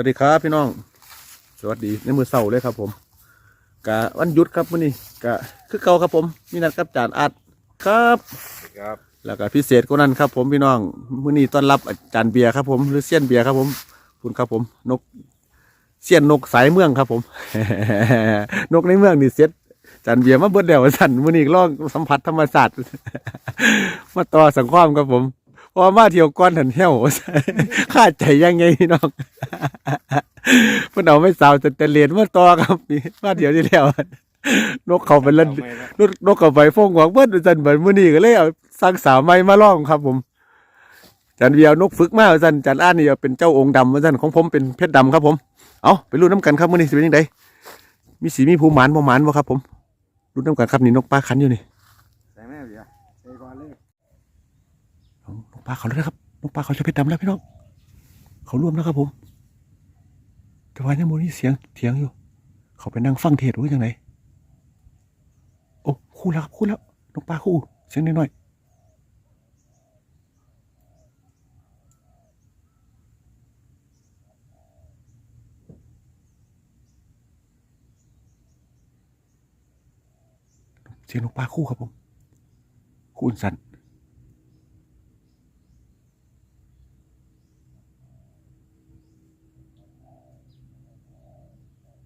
วัสดีครับพี่น้อง สวัสดีในมือเสาร์เลยครับ ผมกะวันหยุดครับมื้อนี้กะคือเก่าครับผมมีนัดกับจานอัดครับครับ แล้วก็พิเศษกว่านั้นครับ ผมพี่น้องมื้อนี้ต้อนรับอาจารย์เบียร์ครับ ผมหรือเซียนเบียร์ครับ ผมคุณครับผมนกเซียนนกสายเมืองครับ ผม นกในเมืองนี่เซ็ตอาจารย์เบียร์มาเบิดแล้วสั่นมื้อนี้ลองสัมผัสธรรมศาสตร์มาต่อสังความครับผมเพอมาเที่ยวก้อนหันเหี้ยวค่าใจยังไงพี่น้องเพิ่นเอาไม่สาวจะเตเลนมาต่อครับนี่มาเดี๋ยวที่แล้วนกเขาไปเล่นเอาไม่ละนกนกเขาไปฟงหวังเบิ้ลจันเบิดมื้อนี้ก็เลยเอาสร้างสาวใหม่มาล่องครับ ผมจันเวียวนกฝึกมาว่าจันจันอ่านนี่เอาเป็นเจ้าองค์ดำว่าจันของผมเป็นเพชรดำครับ ผม เอาไปรุ่นน้ำกันครับมื้อนี้สิเป็นยังไงมีสีมีภูหมานบ่หมานบ่ครับ ผมรุ่นน้ำกันครับนี่นกปลาขันอยู่นี่ ใส่แม่เบียร์ใส่ก่อนเลย เอานกป ลาเขาแล้วนะครับนกปลาเขาจะเพชรดำแล้วพี่น้องเขาร่วมแล้วครับผมแต่ว่ายังโมนี่เสียงเถียงอยู่ เขาไปนั่งฟังเทศหรือยังไงโอ้คู่แล้วครับคู่แล้วนกปลาคู่เสียงน้อยเสียงนกปลาคู่ครับผมคู่อุ่นสัน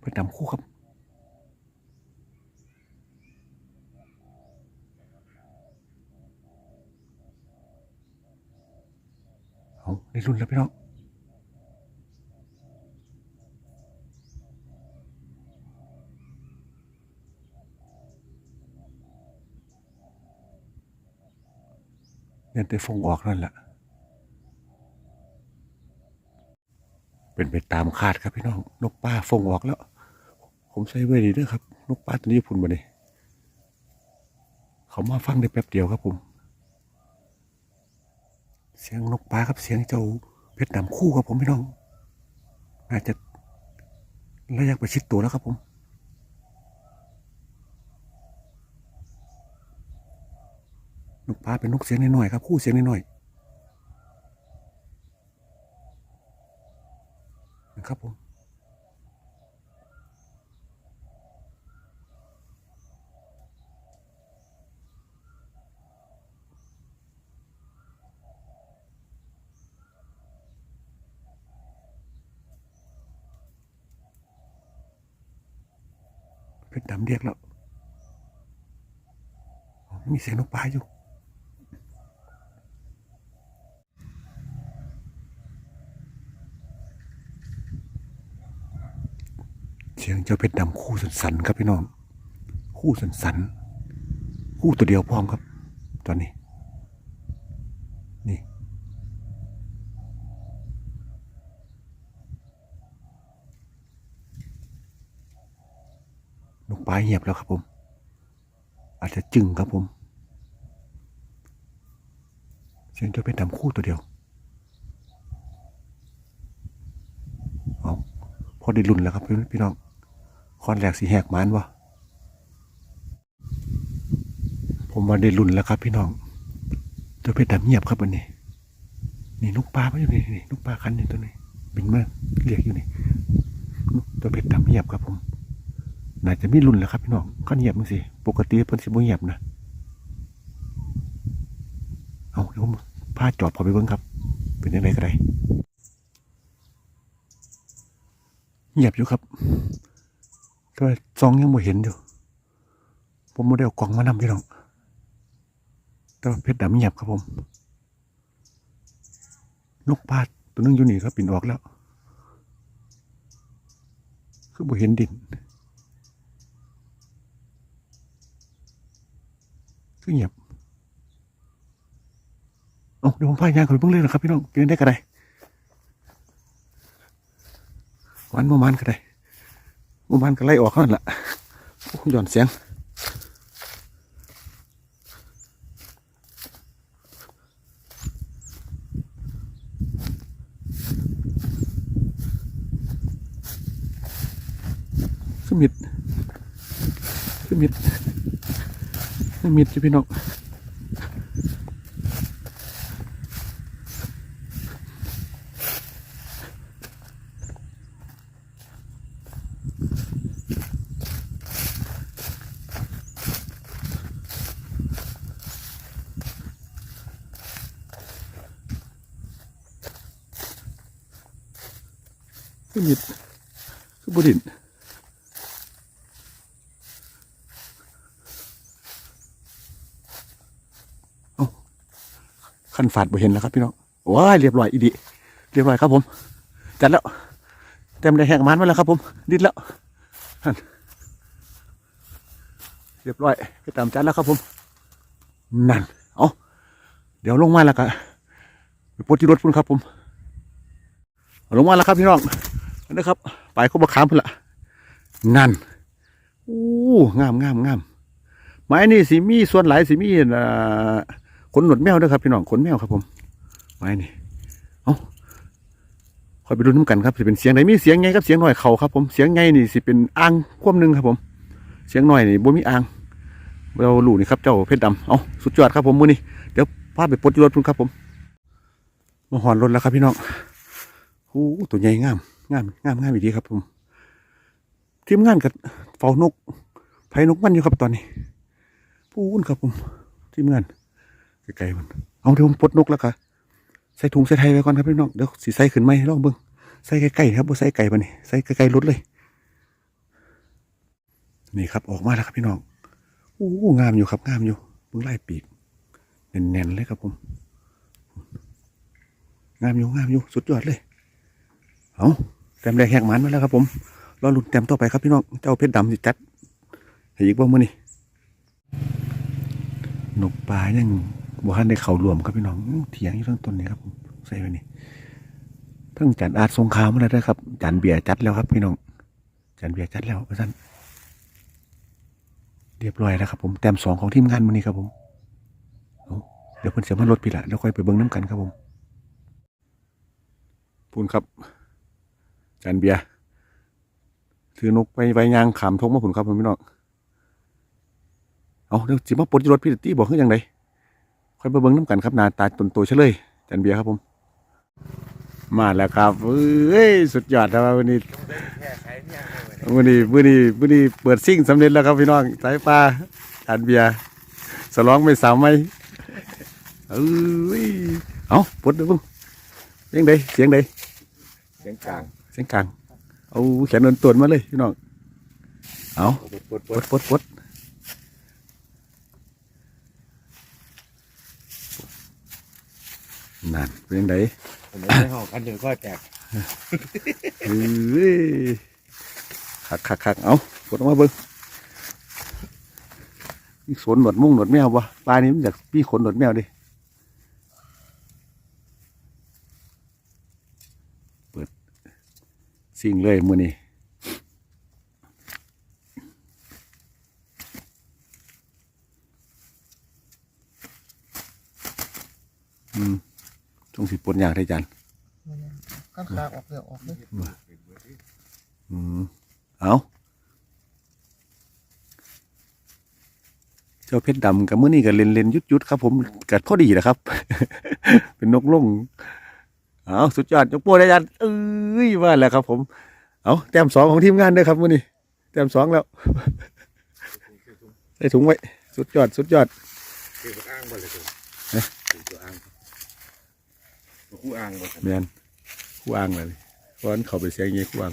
ป็นดำคู่ครับ เอาในรุ่นแล้วพี่น้องเล่นแต่ฟงออกนั่นแหละ เป็นไปตามคาดครับพี่น้อง นกป้าฟงออกแล้ว ผมใช้ไว้ดีด้วยครับนกป้าตัวนี้พุ่นมาเนี่ยเขามาฟังได้แป๊บเดียวครับผม เสียงนกปลาครับเสียงเจ้าเพชรดำคู่ครับผมพี่น้องน่าจะระยะประชิดตัวแล้วครับผมนกปลาเป็นนกเสียงน้อยๆครับคู่เสียงน้อยๆนะครับผม ดำเรียกแล้ว มีเสียงนกปลาอยู่เสียงเจ้าเพชรดำคู่สันสันครับพี่น้อง คู่สันสันคู่ตัวเดียวพร้อมครับ ตอนนี้ ปลาเงียบแล้วครับผม อาจจะจึงครับผม เสียงจ้าเพชรดำคู่ตัวเดียวเอาพอได้รุ่นแล้วครับพี่พน้องคอนแรกสีแหกมานวะผมมาได้รุ่นแล้วครับ พี่น้องเจ้าเพชรดำเงียบครับวันนี้นี่นกปลาไม่อยู่นี่นี่นกปลาคันนี่ตัวนี้บินมาเรียกอยู่นี่ตัวเพชรดำเงียบครับผม น่าจะมีรุ่นแล้วครับพี่น้องก็เงียบมั้งสิปกติเพิ่นสิบ่เงียบนะเอาเดี๋ยวผมพาจอดพอไปเบิ่งครับ เป็นยังไงก็ได้เงียบอยู่ครับแต่ว่าซองยังบ่เห็นอยู่ผมบ่ได้เอากล่องมานำพี่น้องแต่ว่าเพชรดำเงียบครับผม นกปลาตัวนึงอยู่นี่ครับปิ่นออกแล้ว คือบ่เห็นดิน คือเงียบเอาเดี๋ยวผมพายางเขาไปเบิ่งเลยนะครับพี่น้องกินได้ก็ไดวันประมาณก็ไดประมาณก็ไล่ออกเท่านั้นละหย่อนเสียงคือมิดคือมิด มิดจ้ะพี่น้อง น คือมิดคือบุดินเอ้าขั นฝาดบ่เห็นแล้วครับพี่น้องว้ายเรียบร้อยอีดีเรียบร้อยครับผม จัดแล้วเต็มได้แหกมันมาแล้วครับผม ดิดแล้วเรียบร้อยไปตามจัดแล้วครับผม นั่น เอาเดี๋ยวลงมาแล้วก็ไปปลดที่รถพุ่นครับผม ลงมาแล้วครับพี่น้องนะครับ ไปขบักขามพุ่นละนั่นอู้งามงามงามไม้นี่สีมีส่วนหลายสีมีอ่า ขนหนวดแมวด้วยครับพี่น้องขนแมวครับผมไม้นี่เอาคอยไปดูน้ำกันครับสิเป็นเสียงไหนมีเสียงไงครับเสียงหน่อยเขาครับผมเสียงไงนี่สิเป็นอ่างควบหนึ่งครับผม เสียงหน่อยนี่บ่มีอ่างเราหลูกนี่ครับเจ้าเพชรดำเอาสุดยอดครับผมมือนี้เดี๋ยวพาไปปลดรถพุ่นครับผมมาหอนรถแล้วครับพี่น้องโอ้ตัวใหญ่งามงามงามงามอีดีครับผมทีมงานกับเฝ้านกไผ่นกมันอยู่ครับตอนนี้พูนครับผมทีมงาน ไกลๆมันเอาเดี๋ยวผมปลดนกแล้วครับใส่ถุงใส่ไทยไว้ก่อนครับพี่น้องเดี๋ยวสีใส่ขึ้นไหมลองเบิ่งใส่ใกล้ๆครับบ่ใส่ไก่ปะนี่ใส่ใกลๆรถเลย นี่ครับออกมาแล้วครับพี่น้องโอ้งามอยู่ครับงามอยู่เพิ่งไล่ปีกแน่นๆเลยครับผมงามอยู่งามอยู่สุดยอดเลยเอาแต้มแรกแหกหมันมาแล้วครับผมรอลุ้นแต้มต่อไปครับพี่น้องเจ้าเพชรดำสิจัดให้อีกบ้างมื้อนี้นกปลายัง บ่ทันได้เข้ารวมครับพี่น้องเถียงอยู่ทั้งต้นนี่ครับใส่ไว้นี่ทั้งจันอาจสงครามมาแล้วด้ครับ จันเบียร์จัดแล้วครับพี่น้องจันเบียร์จัดแล้วว่าซั่นเรียบร้อยแล้วครับ ผมแต้มสองของทีมงานวันนี้ครับผมเดี๋ยวเพิ่นเสียมันลดพี่ละแล้วค่อยไปเบิ้งน้ำกันครับผมพูนครับจานเบียร์ถือนกไปไว้ยางขามทงมาผุนครับผมพี่น้องเอาเดี๋ยวจิมาปลดที่รถพี่ตี้บอกคือยังไง ค่อยไปเบิ้งน้ำกันครับหนาตาตนโตเฉลยจานเบียร์ครับผม มาแล้วครับเอ้ยสุดยอดครับวันนี้แค่ใช้เนี่ยเลยมื่อนี้มื่อนี้มื่อนี้เปิดซิ่งสำเร็จแล้วครับพี่น้องสายปลาจานเบียร์สลองไม่สาวไหมเอ้ยเอาปลดเดูบุ้งเสียงใดเสียงใดเสียงกลางเสียงกลางเอาแขนโดนตัวมาเลยพี่น้องเอาปวดปวดปปวลดดปลดปลด นั่นเป็นยังไงผมไม่ได้ห้องกันเดี๋ยวก็แตกเอ้ยคักคักคักเอาปลดออกมาเบิ้งมีขนหนวดมุ่งหนวดแมวปะปลานี้มันจากพี่ขนหนวดแมวดิ เปิดสิ่งเลยมือนี้อืม จงสิปลดอย่างได้จันข้างขาออกเดี๋ยวออกเลยอืมเอาเจ้าเพชรดำกับมื้อนี้ก็เล่นเล่นยุดยุดๆครับ ผมกัดพอดีนะครับ เป็นนกลงเอาสุดยอดยกโป้ได้ยันเอ้ยว่าแล้วครับ ผม เอาแต้มสองของทีมงานด้วยครับมื้อนี้แต้มสองแล้วใส่ถุงไว้ สุดยอด สุดยอดคืออ้างบ่เลยตัวเอ๊ะคือตัวอ้างตัว คู่อ้างบ่แมนคู่อ่างเลยเพราะนั้นเขาไปเสียงอย่างงี้คู่อ่าง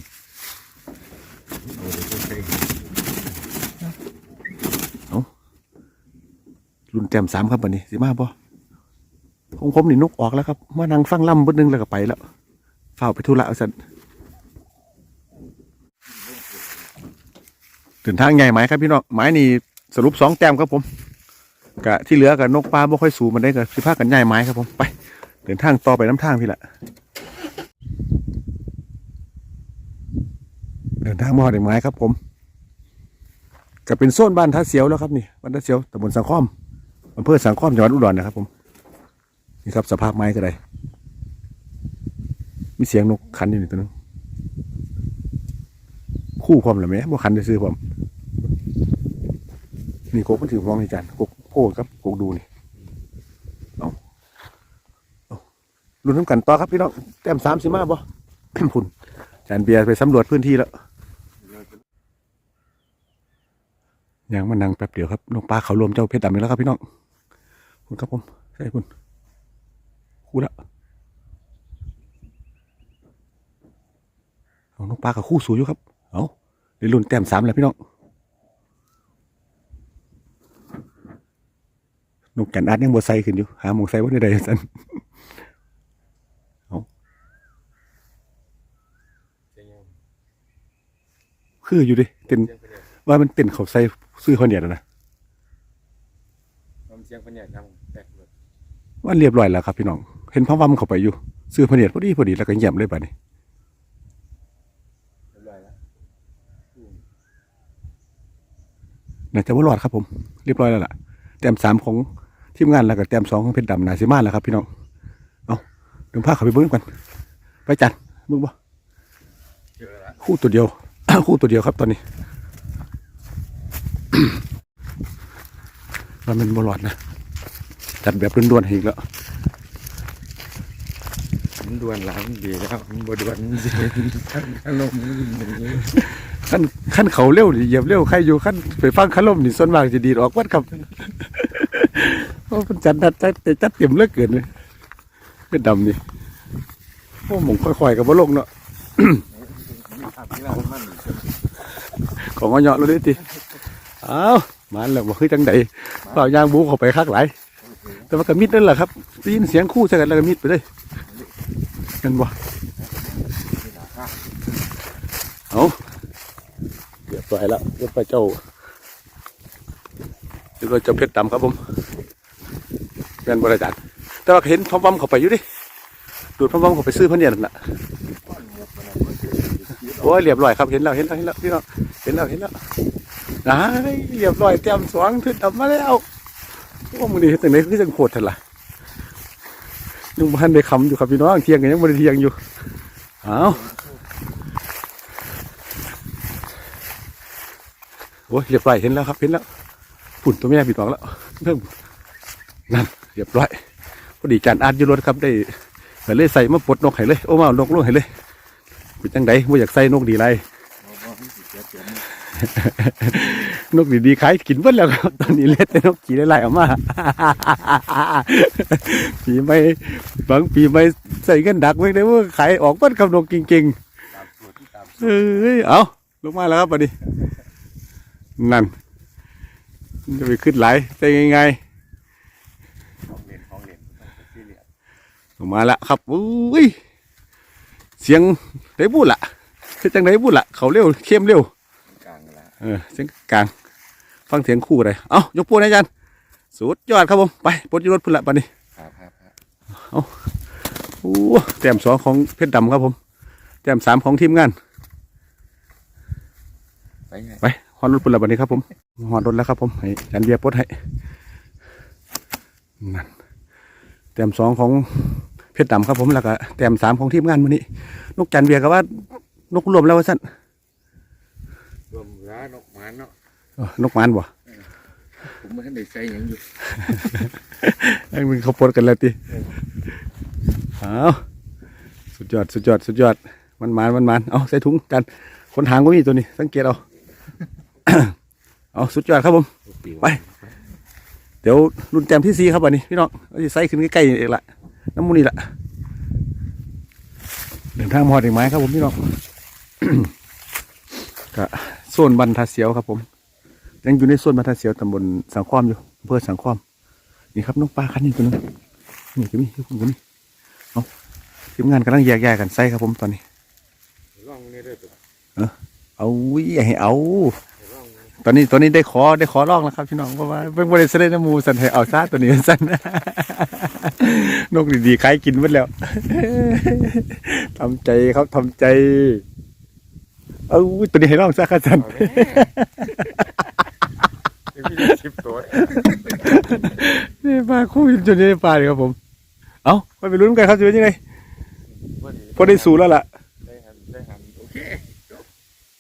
โอ้เองใช้รุ่นแต้มสามครับวันนี้สิมาบ่ของผมนี่นกออกแล้วครับมานั่งฟังล่ำบดนึงแล้วก็ไปแล้วเฝ้าไปธุระเอาสันถึงทางใหญ่ไหมครับพี่น้องไม้นี่สรุปสองแต้มครับผมกะที่เหลือกับนกปลาบ่ค่อยสูมันได้กับสิพากันใหญ่ไม้ครับผมไป เดินทางต่อไปน้ำทางพี่ละเดินทางมาหอดไม้ครับ ผมก็เป็นโซนบ้านท่าเสียวแล้วครับนี่บ้านท่าเสียวตำบลสังข้อมอำเภอสังข้อมจังหวัดอุดรนะครับ ผมนี่ครับสภาพไม้ก็ได้มีเสียงนกขันอยู่นี่ตัวนึงคู่พร้อมหรือไหมบ่ขันจะซื้อพร้อมนี่โกกมันถือพร้อมนี่จานโกกโพดครับโกกดูนี่เอาเอา ลุ้นน้ำกันต่อครับพี่น้องแต้มสามสิมาบ่พุ่นจานเบียร์ไปสำรวจพื้นที่แล้วยังมานั่งแป๊บเดียวครับนกปลาเขารวมเจ้าเพชรดำอีกแล้วครับพี่น้องคุณครับผมใช่คุณคู่ละเอาเอานกปลากับคู่สูอยู่ครับเอาได้รุ่นแต้มสามแล้วพี่น้องนกกันอัดยังบ่ใส่ขึ้นอยู่หาหมงใส่ว่าได้ใดสัน เสียงยัง คืออยู่ดิเต้นเสียงพะเนียดว่ามันเต้นเขาใส่ซื้อเขาเนี่ยนะทำเสียงพะเนียดยังแตกเลยว่าเรียบร้อยแล้วครับพี่น้อง เห็นพระวัมเข้าไปอยู่ ซื้อพระเนียดพอดีพอดีแล้วก็เยี่ยมเลยบัดนี้เรียบร้อยแล้วอืมน่าจะว่ารอดครับผม เรียบร้อยแล้วล่ะแต้มสามของทีมงานแล้วก็แต้มสองของเพชรดำนาซิมาแล้วครับพี่น้องเอาเดี๋ยวพาเขาไปเบิ้งกัน ไปจันมึงบ่เจอแล้วคู่ตัวเดียว คู่ตัวเดียวครับตอนนี้มันเป็นบอลอดนะจัดแบบด่วนๆให้อีกแล้วมันดวนหลังดีแล้วมันบดวนจริงขนมมันอย่างนี้ขั้นขั้นเขาเร็วนี่เหยียบเร็วใครอยู่ขั้นไปฟังขล่มนี่ส่วนมากจะดีดออกวัดครับโอ้มันจัดจัดจัดจัดเต็มเหลือเกินเลยเป็นดำนี่โอ้หมองค่อยๆกับบ่ลงเนาะ ของอ้ยเหาะเราได้ทีอ้าวมันแล้วบ่คือจังใดเปล่ายางบูเข้าไปคักหลายแต่ว่าก็มิดนั่นแหละครับได้ยินเสียงคู่ใส่กันแล้วก็มิดไปเลยกันบ่เอาเรียบร้อยแล้วเรียบร้อยเจ้าเรียบร้อยเจ้าเพชรดำครับผมเป็นบริจาคแต่ว่าเห็นพอมวัมเข้าไปอยู่ดิดูดพอมวัมเข้าไปซื้อพะเนียนนน่ะ โอ้ยเรียบร้อยครับเห็นแล้วเห็นแล้วเห็นแล้วพี่น้องเห็นแล้วเห็นแล้วอ้ายเรียบร้อยเตรียมสวงเพชรดำมาแล้วโอ้มึงดีแต่ไหนคือจังโคตรทันล่ะยังพันได้คำอยู่ครับพี่น้องเที่ยงกันยังไม่ได้เที่ยงอยู่เอาโอ้ยเรียบร้อยเห็นแล้วครับเห็นแล้วฝุ่นตัวแม่ปิดออกแล้วเริ่มนั่นเรียบร้อยพอดีจานอาดอยูรถครับได้ก็เลยใส่มาปลดนกให้เลยโอ้มาเอานกลงให้เลย เป็นจังไดว่าอยากใส่นกดีไรนกดีๆขายกินเบิดแล้วครับตอนนี้เหล็ดแต่นกขี่ไล่ๆออกมาปีไม่บางปีไม่ใส่เงินดักไว้ได้ว่าขายออกเบิดกับนกเก่งตามสูตรที่ตามๆเอ้ยเอาลงมาแล้วครับบัดนี้นั่นมันจะไปขึ้นไหลายได้ไงของเล่นของเล่นต้องซีเรียสๆลงมาแล้วครับอุ้ยเสียง ได้บูดละคือจังได้บูดละเขาเร็วเข้มเร็วกลางกันละเออเสียงกลาง ฟังเสียงคู่เลยเอายกปูนให้อาจารย์สุดยอดครับผมไปปลดอยูรถพุ่นละปันนี้ครับครับครับโอ้แต้มสองของเพชรดำครับผมแต้มสามของทีมงาน ไปไงไปฮอนรถพุ่นละปันนี้ครับผมฮอนรถแล้วครับผมให้อาจารย์เบียร์ปลดให้นั่นแต้มสองของเพ ชรดำครับผมแล้วก็แต้มสามของทีมงานวันนี้ นกจันเบียร์ก็ว่านกรวมแล้วว่าสั้นรวมร้านนกหมันเนาะเอ้อนกหมันบ่ผมไม่ทันได้ใส่หยังอยู่ไอ้มึงเขาปลดกันแล้วติเอาสุดยอดสุดยอดสุดยอดมันมันมันมันเอาใส่ถุงกันคนหางก็มีตัวนี้ สังเกตเอาเอาสุดยอดครับผมไปเดี๋ยวรุ่นแต้มที่สี่ครับวันนี้พี่น้องเอาสิใส่ขึ้นใกล้ๆเองละ น้ำมูนี่ละเดินทางมอดอีกไหมครับผมพี่น้องก็โซนบันทัดเสียวครับผม ยังอยู่ในโซนบันทัดเสียวตำบลสังความอยู่อำเภอสังความนี่ครับน้องปลาคันนี้ตัวนึงนี่ก็มีอยู่คนก็มีเอาทีมงานกำลังแยกย้ายกันใส่ครับผมตอนนี้ร่องนี่ด้วยตัวเอาอย่าให้เอาร่อง ตอนนี้ตอนนี้ได้ขอได้ขอร้องแล้วครับพี่น้องเพราะว่าเป็นบริษัทน้ำมูสันให้เอาซาตัวนี้สันนกดีๆขายกินหมดแล้วทำใจครับทำใจ เอาตัวนี้ให้ร้องซะครับสันเอาแม่พี่จะชิปตัวนี่ปลาคู่จนได้ปลาเลยครับผม เอาไปไปลุ้นกันครับจะเป็นยังไงพอได้สูแล้วล่ะได้หันได้หันโอเค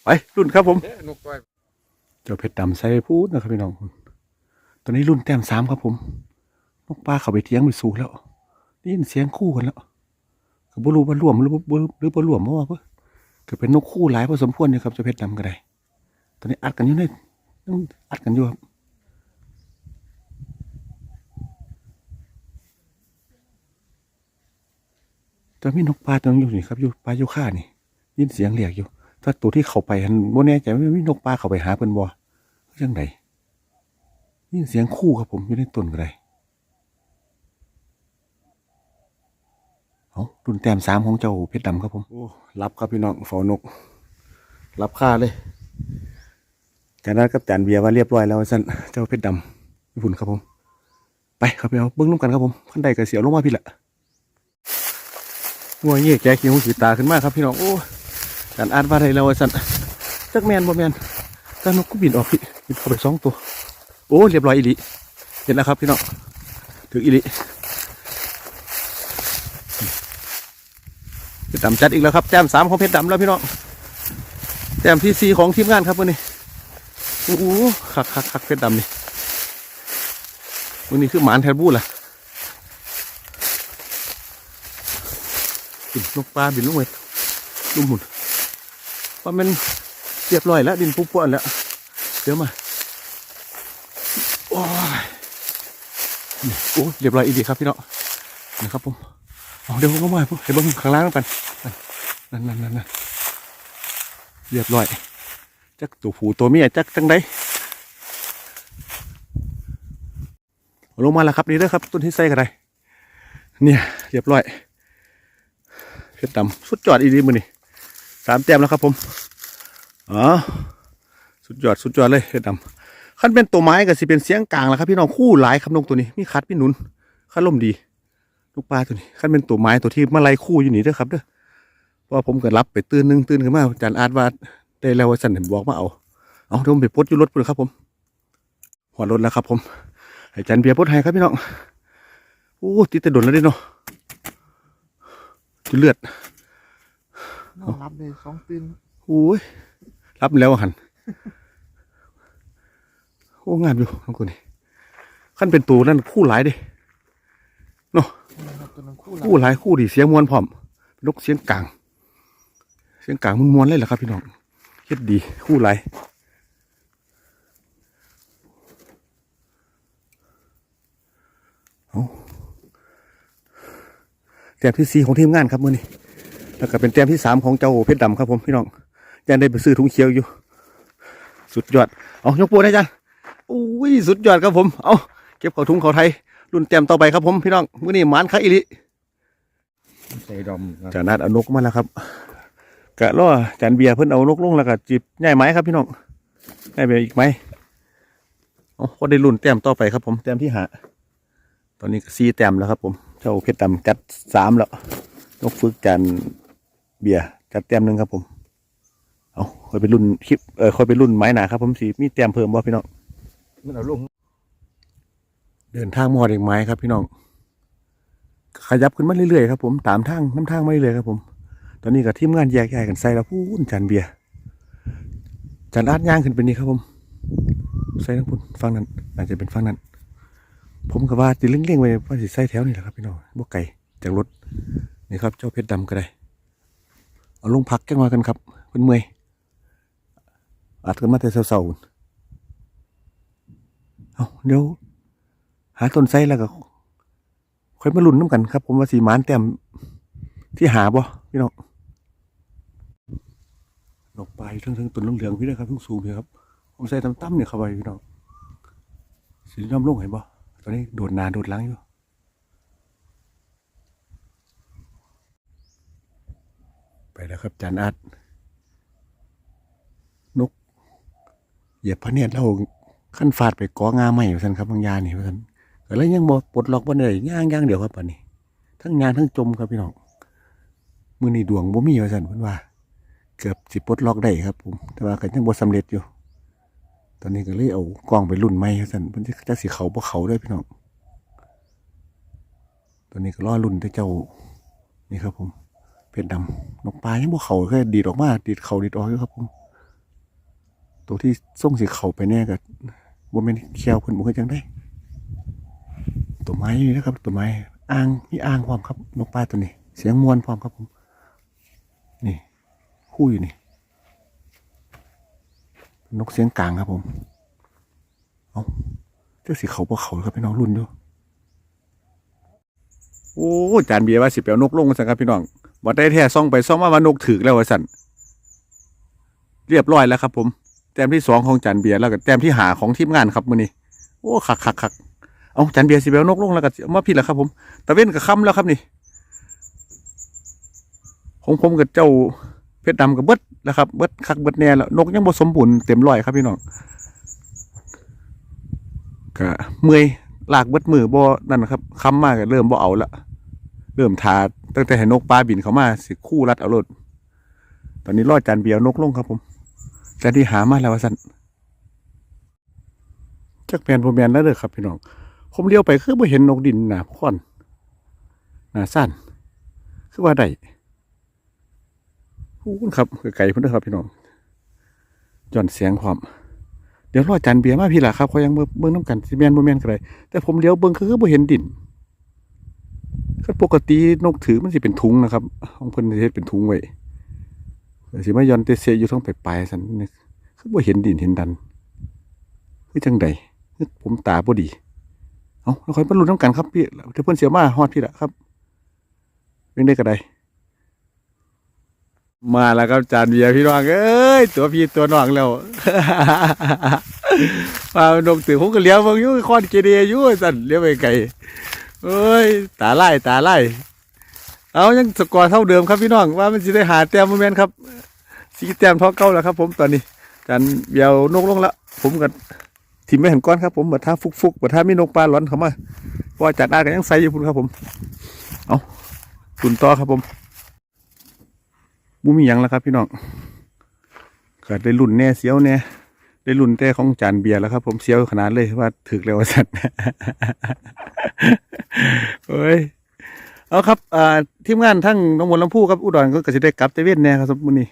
ไปรุ่นครับผม เจ้าเพชรดำใส่พูดนะครับพี่น้อง ตอนนี้รุ่นแต้มสามครับผมนกปลาเขาไปเทียงไปสู่แล้วได้ยินเสียงคู่กันแล้วก็บ่รู้ว่ารวมหรือบ่หรือบ่รวมเพราะว่าเพิ่นก็เป็นนกคู่หลายพอสมควรอยู่ครับเจ้าเพชรดำก็ได้ ตอนนี้อัดกันอยู่ในยังอัดกันอยู่ครับแตอนมีนกปลาตัวนึงอยู่นี่ครับอยู่ปลาอยู่ข้านี่ ยินเสียงเรียกอยู่ ถ้าตัวที่เข้าไปหันบ่แน่ใจว่ามีนกปลาเข้าไปหาเพิ่นบ่จังไดยินเสียงคู่ครับผมอยู่ในต้นก็ได้เอารุ่นแต้มสามของเจ้าเพชรดำครับผมโอ้รับครับพี่น้องเฝ้านก รับค่าเลยจากนั้นกับจานเบียร์ว่าเรียบร้อยแล้วสั่นเจ้าเพชรดำญี่ปุ่นครับผม ไปครับพี่เอาเบิ้งน้ำกันครับผมขั้นใดกระเสียวลงมาพี่ละงัวเงี้ยแกขี้หูขีตาขึ้นมาครับพี่น้องโอ้ การอ่านว่าอะไรแล้สันจักแมนบ่แมนต่นกก็บินออกพี่บินเข้าไปสองตัว โอ้เรียบร้อยอีลิเห็นแล้วครับพี่น้องถึงอีลิเพชรดำจัดอีกแล้วครับแต้มสามของเพชรดำแล้วพี่น้องแต้มที่สี่ของทีมงานครับวันนี้โอ้โหคักคักคักเพชรดำนี่วันนี้คือหมานแทนบูล่ะบินนกปลาบินลงไปลุ่มหุ่น ว่ามันเรียบร้อยแล้วดินปุ๊บป่วนแล้วเดี๋ยวมาโอ้ยโอ้เรียบร้อยอีกดีครับพี่เนาะนะครับผมเอาเดี๋ยวผมก็มาผมเห็นบ้างข้างล่างกันนั่นนั่นนั่นนั่นเรียบร้อยจักตัวผู้ตัวเมียจักจังไดลงมาแล้วครับนี่เด้อครับต้นที่ใส่กันไดเนี่ยเรียบร้อยเพชรดำสุดยอดอีดีมือนี่ สามแต้มแล้วครับผมอ๋อสุดยอดสุดยอดเลยเพชรดำขั้นเป็นตัวไม้ก็สิเป็นเสียงกลางแล้วครับพี่น้องคู่หลายครับนกตัวนี้มีคัดมีหนุนขั้นล่มดีลูกปลาตัวนี้ขั้นเป็นตัวไม้ตัวที่มาไล่คู่อยู่นี่เด้อครับเด้อเพราะผมก็รับไปตื่นหนึงตื่นขึ้นมาอาจารย์อาร์ตว่าได้แล้วว่าสันเห็นบอกมาเอาเอาเดี๋ยวผมไปปลดอยู่รถพุ่นครับผมหัวรถแล้วครับ ผมให้อาจารย์เบียร์ปลดให้ครับพี่น้องโอ้ติดแต่โดนแล้วดิเนาะจุเลือด นอนรับเลยสองตื่นโอ้ยรับแล้วหันโอ้งามอยู่น้องคนนี้ขั้นเป็นตัวนั่นคู่หลายเดิเนาะนะครับตัวนั้นคู่หลัคู่หลายคู่ดีเสียงมวนพร้อมนกเสียงกลาง เสียงกลางมันมวนเลยเหรอครับพี่น้องเฮ็ดดีคู่หลายเอาแต้มที่สี่ของทีมงานครับมื่อนี้ แล้วก็เป็นแต้มที่สามของเจ้าเพชรดำครับผมพี่น้องยังได้ไปซื้อถุงเขียวอยู่ สุดยอดเอายกโปรได้จ้ะอุ้ยสุดยอดครับผมเอาเก็บเข้าถุงเขาไทยรุ่นแต้มต่อไปครับผมพี่น้องมื่อนี้หมานคักอิลิใส่ดอมครับจานัดเอานกมาแล้วครับกะล่อจานเบียร์เพิ่นเอานกลงแล้วก็จีบง่ายไหมครับพี่น้องง่ายไปอีกไหมโอ้ก็ได้รุ่นแต้มต่อไปครับ ผมแต้มที่หาตอนนี้ซีแต้มแล้วครับ ผมเจ้าเพชรดำจัดสามแล้วนกฝึกจาน เบียร์จัดแต้มหนึ่งครับผมเอาค่อยไปรุ่นคลิปเออค่อยไปรุ่นไม้หนาครับผมสีมีแต้มเพิ่มบ่พี่น้องมันเอาลงเดินทางมอดเอกไม้ครับ พี่น้องขยับขึ้นมาเรื่อยๆครับผมตามทางน้ำทางมาเรื่อยๆครับผม ตอนนี้กับทีมงานแยกย้ายกันใส่แล้วพูนจานเบียร์จานอาดย่างขึ้นไปนี่ครับผมใส่ทั้งพุ่นฟังนั้นอาจจะเป็นฟังนั้น ผมก็ว่าติเล่งๆไว้ว่าสิใส่แถวนี่แหละครับพี่น้องบ่ไก่จากรถนี่ครับเจ้าเพชรดำก็ได้ เอาลงพักแก้งมากันครับเพิ่นเมื่อยอัดกันมาแต่เช้าๆเอาเดี๋ยวหาต้นไทรแล้วก็ค่อยมาลุ้นน้ำกันครับ ผมว่าสีมานแต้มที่หาบ่พี่น้องดอกปทั้งทั้งต้นเหลืองๆพี่นะครับทั้งสูงพี่ครับ ผมใส่ตั้มๆเนี่ยเข้าไปพี่น้องสีน้ำลงเห็นบ่ตอนนี้โดดนาโดดล้างอยู่ ไป แล้วครับจานอาร์ตนก เหยียบพระเนียดแล้วขั้นฟาดไปกองาใหม่ท่สันครับบางยานี่ท่สันก็เลยยังบ่ปลดล็อกบ่ได้ย่างย่างเดียวครับป่านนี้ ทั้งยางทั้งจมครับพี่น้องมือนี้ดวงบ่มีว่าซั่นพิ่นว่า เกือบสิปลดล็อกได้ครับ ผมแต่ว่าก็ยังบ่สำเร็จอยู่ ตอนนี้ก็เลยเอากล้องไปรุ่นใหม่ว่สันเพิ่นจะสิเขาบ่เขาด้อพี่น้องตอนนี้ก็รอรุ่นแต่เจ้านี่ครับผม เพชรดำนกปลายังบ่เขาแค่ดีดออกมาดีดเขาดีดออกอยู่ครับผมตัวที่ส่งสิเขาไปแน่ก็บ่แม่นแควเพิ่นบ่เคยจังได้ตัวไม้นี่นะครับ ตัวไม้อ่างมีอ่างพร้อมครับนกปลาตัวนี้ เสียงมวนพร้อมครับผม นี่ คู่อยู่นี่ นกเสียงกลางครับผม เอาเจ้าสีเขาบ่เขาครับพี่น้องรุ่นอยู่โอ้จานเบียร์ว่าสิเปียวนกลงมาสั่นครับพี่น้อง วัดได้แท้ซ่องไปซ่องมาว่านกถือแล้วว่าสั่นเรียบร้อยแล้วครับ ผมแต้มที่สองของจานเบียร์แล้วก็แต้มที่หาของทีมงานครับมื้อนี้โอ้คักคักคักเอาจานเบียร์สิเบลนกลงแล้วก็มาพี่แล้วครับ ผมตะเว้นกับค่ำแล้วครับนี่ของผมกับเจ้าเพชรดำกับเบิดแล้วครับเบิดคักเบิดแน่แล้วนกยังบ่สมบูรณ์เต็มร้อยครับพี่น้องก็เมื่อยลากเบิดมือบ่นั่นครับค้ำมากก็เริ่มบ่เอาละ เริ่มทาตั้งแต่ให้นกปลาบินเข้ามาสิคู่รัดเอารถตอนนี้รอดจานเบียวนกลงครับผมจานที่หามาแล้วสั่นจักแมนบ่แมนแล้วเด้อครับพี่น้อง ผมเลี้ยวไปคือบ่เห็นนกดินหนาพ่อนหนาสั้นคือว่าได้พูนครับไก่พุ่นเด้อครับพี่น้องย่อนเสียงความเดี๋ยวรอจานเบียร์มาพี่ล่ะครับเขายังเบิ่งเบิ่งน้ำกันสิแมนบ่แมนก็ได้แต่ผมเลี้ยวเบิ่งคือบ่เห็นดิน คือปกตินกถือมันสิเป็นถุงนะครับของเพิ่นเฮ็ดเป็นถุงไว้เสียวสิมายอนเตเซอยู่ท้องปลายๆซั่นนี่คือบ่เห็นดินเห็นดันคือจังใดผมตาบ่ดี เอาเราค่อยมาลุ้นน้ำกันครับพี่เดี๋ยวเพิ่อนเสียมาฮอดพี่ละครับเป็นได้ก็ไดมาแล้วครับจานเบียร์พี่น้องเอ้ยตัวพี่ตัวน้องแล้วมานกตื่นผมก็เลี้ยวเบิ่งอยู่คอนเกเดียอยู่สั่นเลี้ยวไปไกล เอ้ย ตาไล่ตาไล่เอายังสกอร์เท่าเดิมครับพี่น้องว่ามันสิได้หาแต้มโมเมนต์ครับสีแต้มเท่าเก่าแล้วครับ ผมตอนนี้จานเบียวนกลงแล้วผมกับทีมไม่เห็นก้อนครับ ผมเบิดท่าฟุกฟุกๆเบิดท่ามีนกปลาหลอนเข้ามาเพราะจัดอากันยังใสอยู่พุ่นครับผม เอาตุนต่อครับผมบุมียังแล้วครับพี่น้องเก็ได้รุ่นแน่เสียวแน่ ได้รุ่นแต่ของจานเบียร์แล้วครับ ผมเสียวขนาดเลยว่าถึกแล้วสัตว์เฮ้ยเอาครับอ่าทีมงานทั้งน้องมนลำพูครับอุดรก็กสิได้กลับเตเว่นแน่ครับสมมุตินี้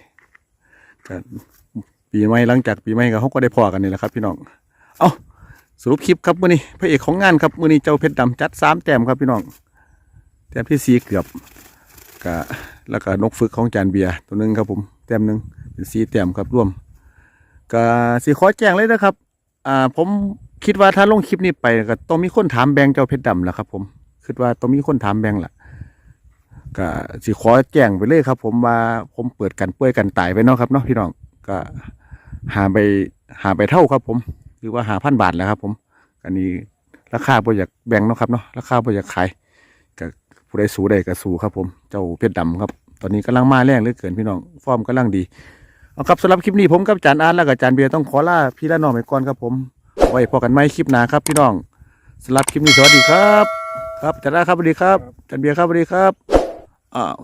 ปีใหม่หลังจากปีใหม่ก็เขาก็ได้พอกันนี่แหละครับพี่น้อง เอาสรุปคลิปครับมื้อนี้พระเอกของงานครับมื้อนี้เจ้าเพชรดำจัดสามแต้มครับพี่น้องแต้มที่สี่เกือบก็แล้วก็นกฝึกของจานเบียร์ตัวนึงครับผมแต้มหนึ่งเป็นสีแต้มครับร่วม ก็สีขอแจ้งเลยนะครับ อ่า ผมคิดว่าถ้าลงคลิปนี้ไปก็ต้องมีคนถามแบงเจ้าเพชรดำแหละครับ ผมคิดว่าต้องมีคนถามแบงแหละก็สีขอแจ้งไปเลยครับ ผมว่าผมเปิดกันป่วยกันตายไปเนาะครับเนาะพี่น้องก็หาไปหาไปเท่าครับ ผมหรือว่าหาพันบาทแหล้วครับ ผมอันนี้ราคาบ่อยากแบ่งเนาะครับเนาะราคาบ่อยากขายกับผู้ใดสู้ใดก็สู้ครับ ผม เจ้าเพชรดำครับ ตอนนี้กำลังมาแรงเหลือเกินพี่น้องฟอร์มกำลังดี เอาครับสำหรับคลิปนี้ผมกับจานอาร์ตและกับจานเบียร์ต้องขอลาพี่และน้องไปก่อนครับผมไว้พอกันไหมคลิปหน้าครับพี่น้องสำหรับคลิปนี้สวัสดีครับ ครับจานอาร์ตครับสวัสดีครับจานเบียร์ครับสวัสดีครับอ้าว